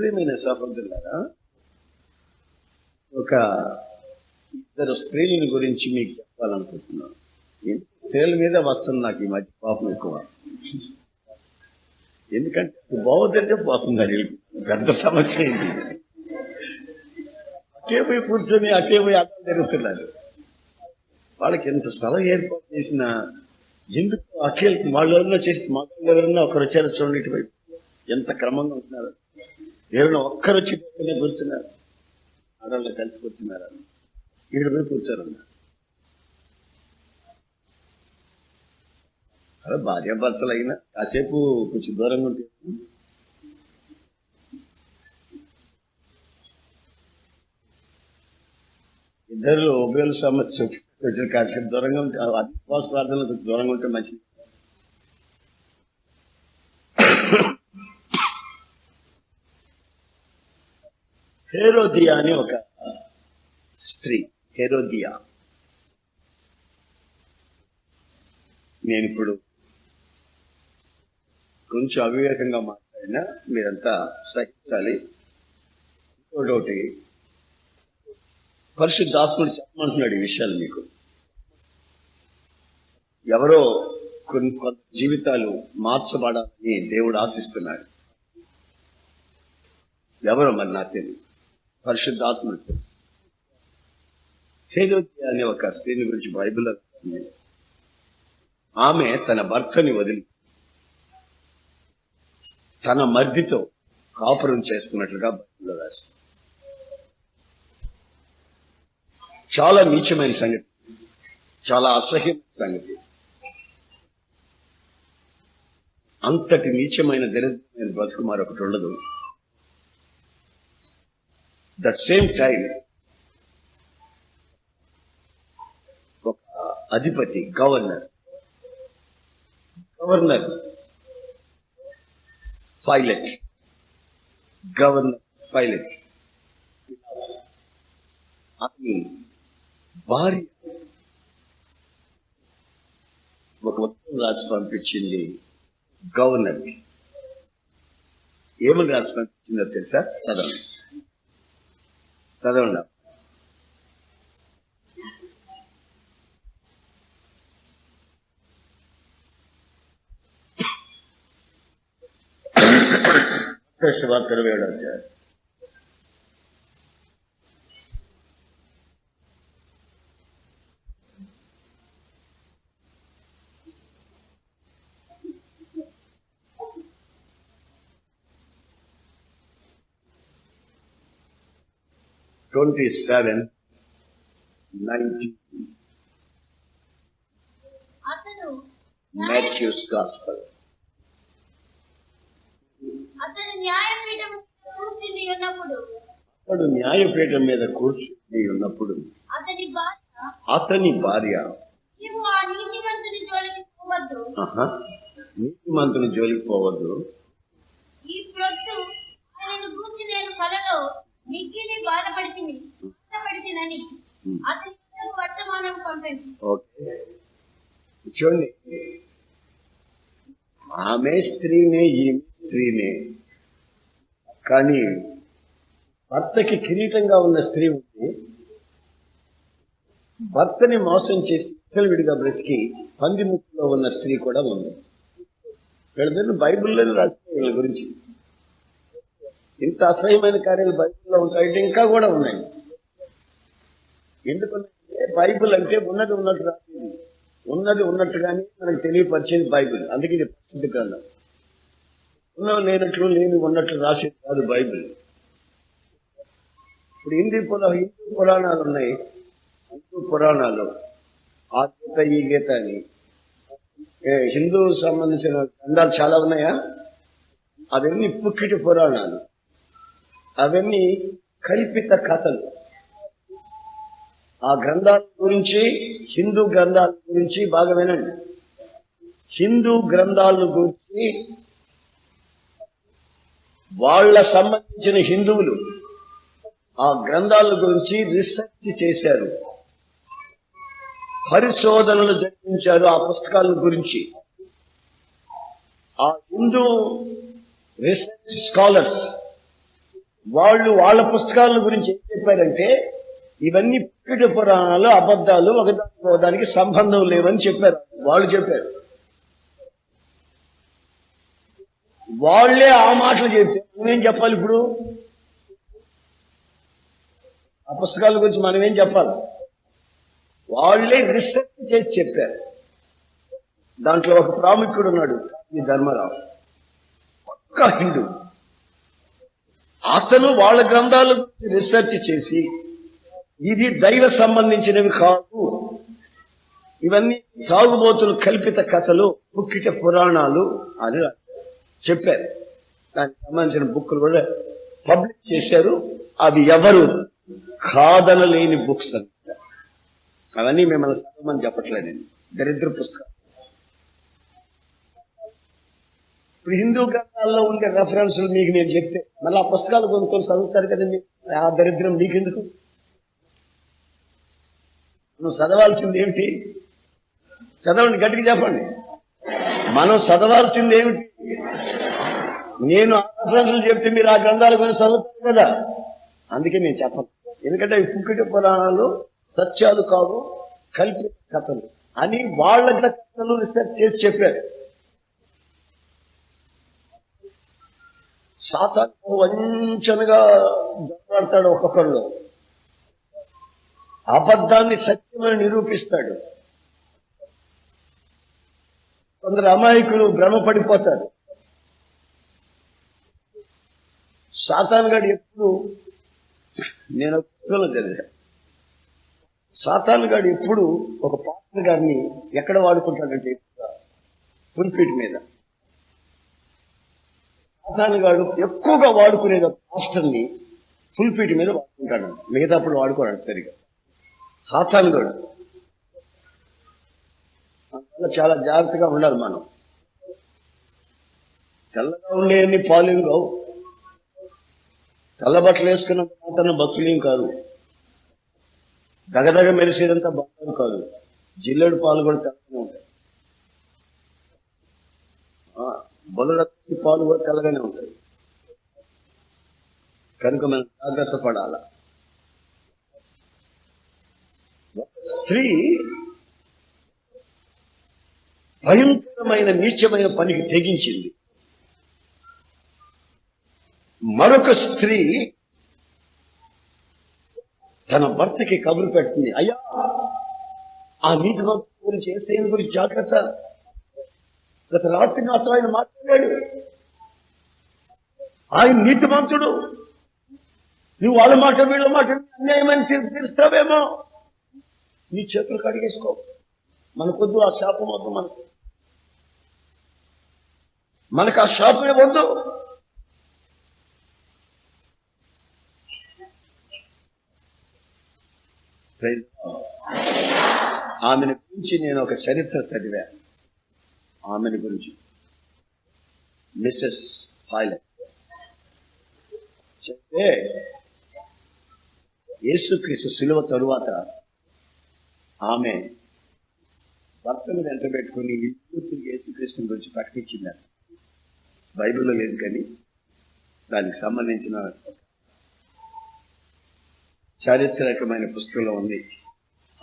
ప్రియమైన సహోదరులారా ఒక ఇద్దరు స్త్రీలని గురించి మీకు చెప్పాలనుకుంటున్నాను. స్త్రీల మీద వస్తుంది నాకు ఈ మధ్య పాపం ఎక్కువ. ఎందుకంటే అది బాగుందంటే పోతుంది అది పెద్ద సమస్య ఇది. అటే పోయి కూర్చొని అటే పోయి అక్కడ జరుగుతున్నారు. వాళ్ళకి ఎంత స్థలం ఏర్పాటు చేసినా ఎందుకు అఖిల్ వాళ్ళు చేసి మగవాళ్ళు ఎవరన్నా ఒకరు వచ్చారు చూడండి ఇటువైపు. ఎంత క్రమంగా ఉంటున్నారు. ఎవరైనా ఒక్కరు వచ్చి పక్కనే కూర్చున్నారు. ఆడవాళ్ళు కలిసి కూర్చున్నారు. ఇక్కడ పోయి కూర్చోరన్నారు అలా భార్యాభర్తలు అయినా కాసేపు కొంచెం దూరంగా ఉంటే. ఇద్దరు ఉభయలు సమస్య కొంచెం కాసేపు దూరంగా ఉంటే అది ప్రార్థనలు కొంచెం దూరంగా ఉంటే మంచిది. హేరోదియా అని ఒక స్త్రీ హేరోదియా. నేను ఇప్పుడు కొంచెం అవివేకంగా మాట్లాడినా మీరంతా సహించాలి. ఇంకోటి పరిశుద్ధాత్ముడు చెప్పమంటున్నాడు ఈ విషయాలు మీకు. ఎవరో కొన్ని కొంత జీవితాలు మార్చబడాలని దేవుడు ఆశిస్తున్నాడు. ఎవరో మరి నాకు తెలియదు. పరిశుద్ధాత్మకు తెలుసు. హేదోద్య అనే ఒక స్త్రీని గురించి బైబిల్లో ఆమె తన భర్తని వదిలి తన మర్దితో కాపురం చేస్తున్నట్లుగా బైబిల్లో రాసింది. చాలా నీచమైన సంగతి. చాలా అసహ్యమైన సంగతి. అంతటి నీచమైన దరిద్రమైన బ్రతుకు మరొకటి ఉండదు. దట్ సేమ్ టైం ఒక అధిపతి governor governor pilot governor pilot అతని భార్య ఒక ఉత్తరం రాసి పంపించింది గవర్నర్కి ఏమని రాసి పంపించిందో తెలుసా? చదవండి. చదవండి వార్త ఇరవై ఏడో అధ్యాయం అతడు న్యాయపీఠం కూర్చుని ఉన్నప్పుడు. అతడు న్యాయపీఠం మీద కూర్చుని ఉన్నప్పుడు. అతని భార్య అతని భార్య. నీవు ఆ నీతిమంతుని జోలికి పోవద్దు. నీతిమంతుని జోలికి పోవద్దు. ఈ ప్రొద్దు ఆయనను గూర్చి నేను కలలో మిక్కిలి బాధపడితిని బాధపడితినని అతని వద్దకు వర్తమానం పంపించి ఓకే. చూడండి. ఆమె స్త్రీనే ఈమె స్త్రీనే. కానీ భర్తకి కిరీటంగా ఉన్న స్త్రీ ఉంది భర్తని మోసం చేసి విడిగా బ్రతికి పంది ముక్కులో ఉన్న స్త్రీ కూడా ఉంది. వీళ్ళందరూ బైబిల్లోనే రాసిన వీళ్ళ గురించి. ఇంత అసహ్యమైన కార్యాలు బైబిల్లో ఉంటాయంటే ఇంకా కూడా ఉన్నాయి. ఎందుకంటే బైబిల్ అంటే ఉన్నది ఉన్నట్టు రాసింది. ఉన్నది ఉన్నట్టుగానే మనకు తెలియపరిచేది బైబిల్. అందుకే ఇది పరిశుద్ధ గ్రంథం. ఉన్న లేనట్లు లేని ఉన్నట్లు రాసేది కాదు బైబిల్. ఇప్పుడు హిందీ పురా హిందూ పురాణాలు ఉన్నాయి. హిందూ పురాణాలు. ఆ గీత ఈ గీత అని. ఏ, హిందూ సంబంధించిన గ్రంథాలు చాలా ఉన్నాయా? అదేమి పుక్కిటి పురాణాలు. అవన్నీ కల్పిత కథలు ఆ గ్రంథాల గురించి హిందూ గ్రంథాల గురించి బాగా వినండి. హిందూ గ్రంథాలను గురించి వాళ్ళ సంబంధించిన హిందువులు ఆ గ్రంథాల గురించి రీసెర్చ్ చేశారు. పరిశోధనలు జరిపించారు ఆ పుస్తకాల గురించి. ఆ హిందూ రీసెర్చ్ స్కాలర్స్ వాళ్ళు వాళ్ళ పుస్తకాల గురించి ఏం చెప్పారంటే ఇవన్నీ పుట్టిన పురాణాలు అబద్ధాలు ఒకదానికి సంబంధం లేవని చెప్పారు. వాళ్ళు చెప్పారు. వాళ్ళే ఆ మాటలు చెప్పారు. మనమేం చెప్పాలి ఇప్పుడు? ఆ పుస్తకాల గురించి మనం ఏం చెప్పాలి? వాళ్ళే రీసెర్చ్ చేసి చెప్పారు. దాంట్లో ఒక ప్రాముఖ్యుడు ఉన్నాడు ఈ ధర్మరావు. పక్క హిందూ. అతను వాళ్ళ గ్రంథాలు గురించి రీసెర్చ్ చేసి ఇది దైవ సంబంధించినవి కాదు. ఇవన్నీ తాగుబోతులు కల్పిత కథలు పుక్కిట పురాణాలు అని చెప్పారు. దానికి సంబంధించిన బుక్కులు కూడా పబ్లిష్ చేశారు. అవి ఎవరు? కాదనలేని బుక్స్ అని అవన్నీ మిమ్మల్ని చదవమని చెప్పట్లేదండి దరిద్ర పుస్తకం ఇప్పుడు హిందూ గ్రంథాల్లో ఉండే రెఫరెన్స్లు మీకు నేను చెప్తే మళ్ళీ ఆ పుస్తకాలు కొనుక్కొని చదువుతారు కదండి. ఆ దరిద్రం మీకెందుకు? నువ్వు చదవాల్సింది ఏమిటి? చదవండి గట్టిగా చెప్పండి. మనం చదవాల్సింది ఏమిటి? నేను ఆ రెఫరెన్స్లు చెప్తే మీరు ఆ గ్రంథాలు గురించి చదువుతారు కదా. అందుకే నేను చెప్పను. ఎందుకంటే ఈ పుక్కిట పురాణాలు సత్యాలు కావు కల్పిత కథలు అని వాళ్ళ కథలు రీసెర్చ్ చేసి చెప్పారు. సాతాన్ వంచనగా దొరలాడతాడు ఒక్కొక్కళ్ళు. అబద్ధాన్ని సత్యమని నిరూపిస్తాడు. కొందరు అమాయకులు భ్రమపడిపోతారు. సాతాన్ గడు ఎప్పుడు నేను ఒక పుస్తకంలో చదివా సాతాన్ గడు ఎప్పుడు ఒక పాత్ర గారిని ఎక్కడ వాడుకుంటాడంటే ఫుల్ఫీట్ మీద. సాతాన్ గారు ఎక్కువగా వాడుకునేది పాస్టర్ని ఫుల్ ఫీట్ మీద వాడుకుంటాడు. మిగతా అప్పుడు వాడుకోవడానికి సరిగా. సాతాన్ గారు అందువల్ల చాలా జాగ్రత్తగా ఉండాలి మనం. తెల్లగా ఉండేవన్నీ పాలేం కావు. తెల్ల బట్టలు వేసుకున్న మాత్రం భక్తులేం కాదు దగదగ మెరిసేదంతా బంగారు కాదు. జిల్లెడు పాలు కూడా తెల్లగా ఉంటాయి. బలుల పాలు కూడా తెల్లగానే ఉంటాయి. కనుక మనం జాగ్రత్త పడాల. స్త్రీ భయంకరమైన నీచమైన పనికి తెగించింది. మరొక స్త్రీ తన భర్తకి కబురు పెట్టింది అయ్యా ఆ నీతి గురించి ఏసేం గురించి జాగ్రత్త. గత రాత్రి మాత్రం ఆయన మాట్లాడాడు. ఆయన నీతిమంతుడు నువ్వు వాళ్ళ మాట వీళ్ళ మాట అన్యాయమని తీర్పు తీరుస్తావేమో నీ చేతులు కడిగేసుకో మనకొద్దు ఆ శాపం వద్దు మనకు. మనకు ఆ శాపమే వద్దు. ఆమెను గురించి నేను ఒక చరిత్ర చదివాను. ఆమెను గురించి. మిస్సెస్ పైలట్ చెప్తే యేసుక్రీస్తు సులువ తరువాత ఆమె భర్తను వెంట పెట్టుకుని ఇల్లు యేసుక్రీస్తుని గురించి ప్రకటించిందంట బైబిల్లో లేదు కానీ దానికి సంబంధించిన చారిత్రకమైన పుస్తకంలో ఉంది.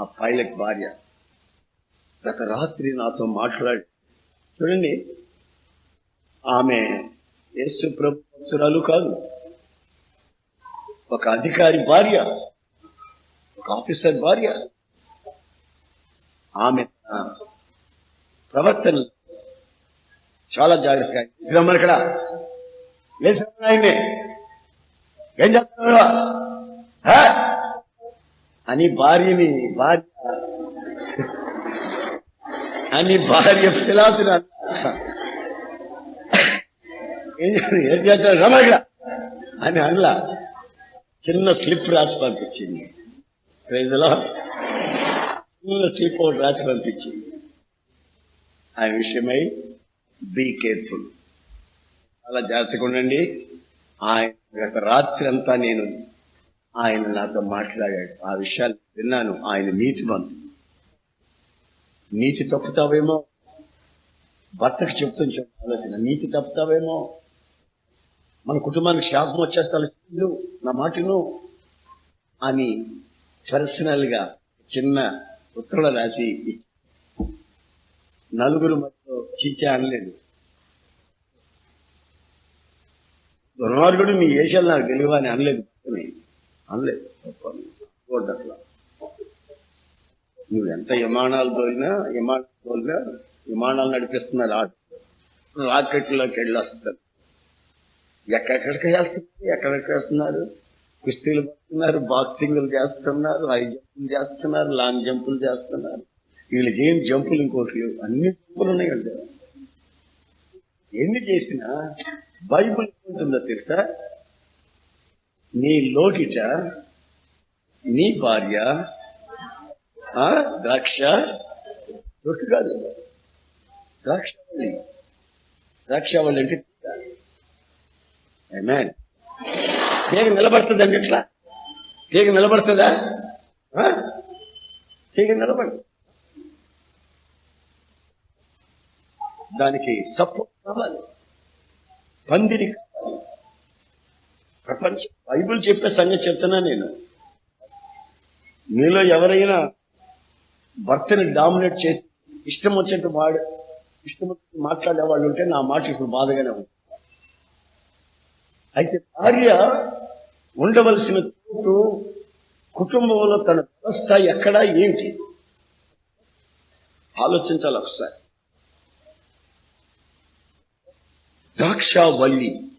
ఆ పైలట్ భార్య గత రాత్రి నాతో మాట్లాడి చూడండి. ఆమె యేసు ప్రభుత్వరాలు కాదు. ఒక అధికారి భార్య ఒక ఆఫీసర్ భార్య. ఆమె ప్రవర్తన చాలా జాగ్రత్తగా శ్రమను ఇక్కడ ఏ శ్రమ ఆయన్నే ఏం చేస్తున్నాడు? అని భార్యని భార్య అని భార్య పిలాతుని ఏం చేస్తాడు? ఏం అని అనలా. చిన్న స్లిప్ రాసి పంపించింది. ప్రైజ్లో చిన్న స్లిప్ ఒకటి రాసి పంపించింది. ఆ విషయమై బీ కేర్ఫుల్ చాలా జాగ్రత్తగా ఉండండి. ఆయన గత రాత్రి అంతా నేను ఆయన నాతో మాట్లాడాడు. ఆ విషయాలు విన్నాను. ఆయన నీతిమంతుడు నీతి తప్పుతావేమో? భర్తకు చెప్తుంది చూడండి ఆలోచన. నీతి తప్పుతావేమో? మన కుటుంబానికి శాపం వచ్చేస్తా నా మాటను అని పర్సనల్గా చిన్న ఉత్తరం రాసి నలుగురు మధ్యలో చీచా అనలేదు. దుర్మార్గుడు మీ ఏషాలు నాకు తెలియదు అని అనలేదు. అనలేదు. తప్ప అట్లా నువ్వు ఎంత విమానాలు తోలినా విమానాలు తోలినా విమానాలు నడిపిస్తున్నారు ఆట రాకెట్లోకి వెళ్ళి వస్తారు ఎక్కడెక్కడికి వెళ్తున్నారు? ఎక్కడెక్కడ వస్తున్నారు కుస్తీలు పడుతున్నారు బాక్సింగ్లు చేస్తున్నారు హై జంపులు చేస్తున్నారు లాంగ్ జంపులు చేస్తున్నారు. వీళ్ళు చేయని జంపులు ఇంకోటి లేవు. అన్ని జంపులు ఉన్నాయి కదా ఎన్ని చేసినా బైబుల్ ఉంటుందో తెలుసా? నీ లోకిట నీ భార్య ద్రాక్ష? రొట్టు కాదు. ద్రాక్షావళి ద్రాక్షావళి అంటే Amen. తీగ అండి ఇట్లా తీగ నిలబడుతుందా? తీగ నిలబడదు దానికి సపోర్ట్ కావాలి. పందిరి కావాలి. ప్రపంచం బైబుల్ చెప్పే సంగతి చెప్తున్నా నేను. మీలో ఎవరైనా భర్తని డామినేట్ చేసి ఇష్టం వచ్చినట్టు వాడు ఇష్టం వచ్చి మాట్లాడే వాళ్ళు ఉంటే నా మాట ఇప్పుడు బాధగానే ఉంది. అయితే భార్య ఉండవలసిన చోటు కుటుంబంలో తన వ్యవస్థ ఎక్కడా ఏంటి? ఆలోచించాలి ఒకసారి. ద్రాక్షావల్లి.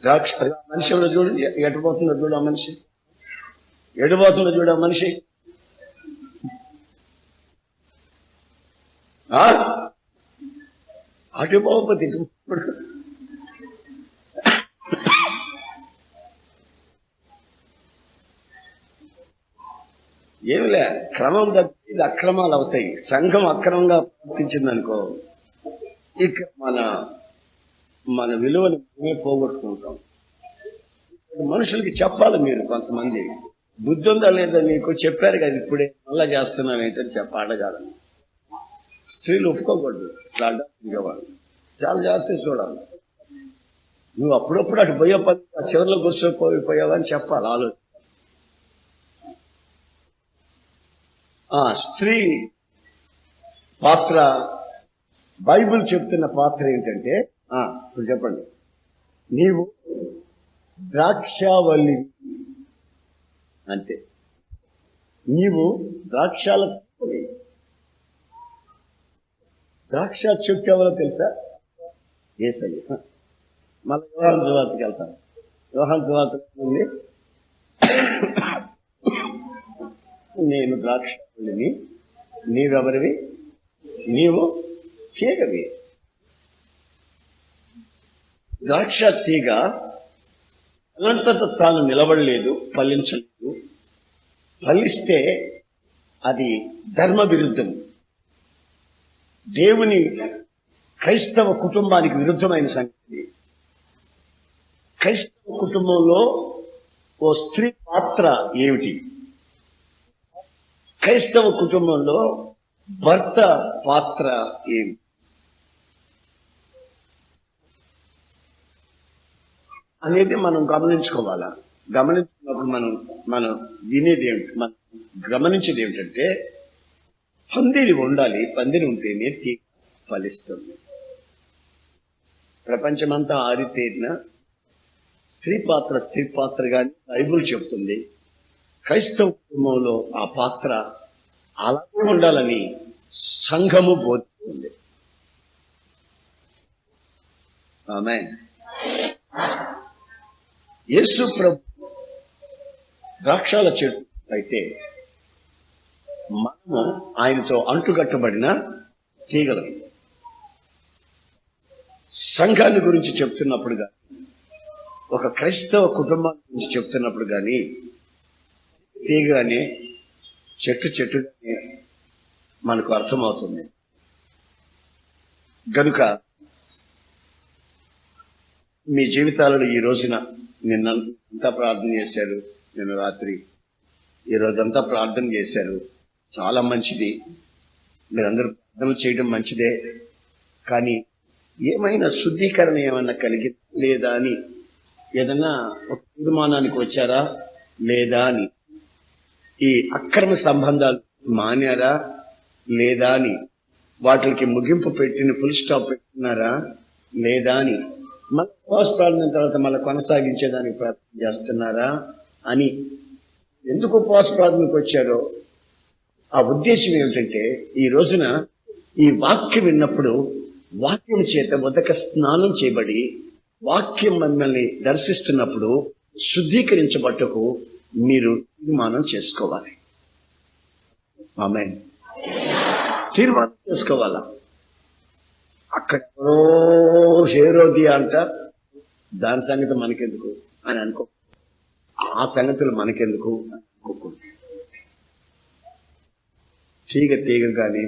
ద్రాక్ష మనిషి చూడండి చూడు ఎ- చూడు ఆ మనిషి. ఎడబోతున్న చూడు ఆ మనిషి. అటు పోకపోతే ఏమిలే క్రమం తప్పి ఇది అక్రమాలు అవుతాయి. సంఘం అక్రమంగా ప్రవర్తించింది అనుకో ఇక మన మన విలువని మేమే పోగొట్టుకుంటాం. మనుషులకి చెప్పాలి మీరు కొంతమంది. బుద్ధి ఉందా లేదా నీకు? చెప్పారు కదా ఇప్పుడే. మళ్ళా చేస్తున్నాను ఏంటని చెప్పాడగాలని స్త్రీలు ఒప్పుకోకూడదు. ఇట్లా వాళ్ళు చాలా జాగ్రత్తగా చూడాలి. నువ్వు అప్పుడప్పుడు అటు పోయే పని ఆ చివరిలో కూర్చోపోయిపోయావని చెప్పాలి ఆలోచన. ఆ స్త్రీ పాత్ర బైబిల్ చెప్తున్న పాత్ర ఏంటంటే ఇప్పుడు చెప్పండి. నీవు ద్రాక్షావల్లి అంతే. నీవు ద్రాక్షాల ద్రాక్ష చెట్టు ఎవరో తెలుసా? ఏసయ్య. మళ్ళీ వివాహం శుభార్తకి వెళ్తాం. వివాహం శుభార్త ఉంది నేను ద్రాక్షావళిని నీవెవరివి? నీవు తీగవి. ద్రాక్ష తీగ తనంతట తాను నిలబడలేదు ఫలించలేదు. ఫలిస్తే అది ధర్మ విరుద్ధం దేవుని క్రైస్తవ కుటుంబానికి విరుద్ధమైన సంగతి. క్రైస్తవ కుటుంబంలో ఓ స్త్రీ పాత్ర ఏమిటి? క్రైస్తవ కుటుంబంలో భర్త పాత్ర ఏమిటి అనేది మనం గమనించుకోవాలా. గమనించుకున్నప్పుడు మనం మనం వినేది ఏమిటి? మనం గమనించేది ఏమిటంటే పందిరి ఉండాలి పందిరి ఉంటేనే తీగ ఫలిస్తుంది. ప్రపంచమంతా ఆరితేరిన స్త్రీ పాత్ర స్త్రీ పాత్ర కానీ బైబుల్ చెప్తుంది. క్రైస్తవ కుటుంబంలో ఆ పాత్ర అలాగే ఉండాలని సంఘము బోధిస్తుంది. ఆమె యేసు ప్రభు ద్రాక్షాల చెట్టు అయితే మనము ఆయనతో అంటుకట్టబడిన తీగలు. సంఘాన్ని గురించి చెప్తున్నప్పుడు కానీ ఒక క్రైస్తవ కుటుంబాన్ని గురించి చెప్తున్నప్పుడు కానీ తీగగానే చెట్టు చెట్టుగానే మనకు అర్థమవుతుంది. గనుక మీ జీవితాలలో ఈ రోజున నిన్న అంతా ప్రార్థన చేశారు నిన్న రాత్రి ఈ రోజంతా ప్రార్థన చేశారు చాలా మంచిది. మీరందరూ ప్రార్థన చేయడం మంచిదే. కానీ ఏమైనా శుద్ధీకరణ ఏమన్నా కలిగి లేదా అని ఏదన్నా ఒక తీర్మానానికి వచ్చారా? లేదా అని. ఈ అక్రమ సంబంధాలు మానారా? లేదా అని. వాటికి ముగింపు పెట్టిన ఫుల్ స్టాప్ పెట్టినారా లేదా అని. మళ్ళీ ఉపవాస ప్రార్థన తర్వాత మళ్ళీ కొనసాగించేదానికి ప్రయత్నం చేస్తున్నారా? అని. ఎందుకు ఉపవాస ప్రార్థనకు వచ్చారో? ఆ ఉద్దేశం ఏమిటంటే ఈ రోజున ఈ వాక్యం విన్నప్పుడు వాక్యం చేత మొదక స్నానం చేయబడి వాక్యం మిమ్మల్ని దర్శిస్తున్నప్పుడు శుద్ధీకరించబట్టుకు మీరు తీర్మానం చేసుకోవాలి. ఆమె తీర్మానం చేసుకోవాలా? అక్కడ హేరోది అంట దాని సంగతి మనకెందుకు? అని అనుకో. ఆ సంగతులు మనకెందుకు? అని అనుకోకూడదు. తీగ తీగ కానీ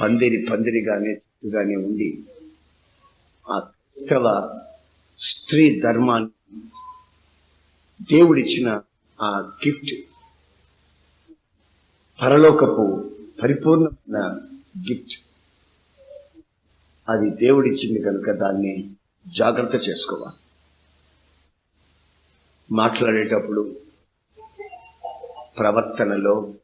పందిరి పందిరి కానీ చెట్టు కానీ ఉండి ఆ క్రైస్తవ స్త్రీ ధర్మాన్ని దేవుడిచ్చిన ఆ గిఫ్ట్ పరలోకపు పరిపూర్ణమైన గిఫ్ట్. అది దేవుడిచ్చింది కనుక దాన్ని జాగ్రత్త చేసుకోవాలి. మాట్లాడేటప్పుడు ప్రవర్తనలో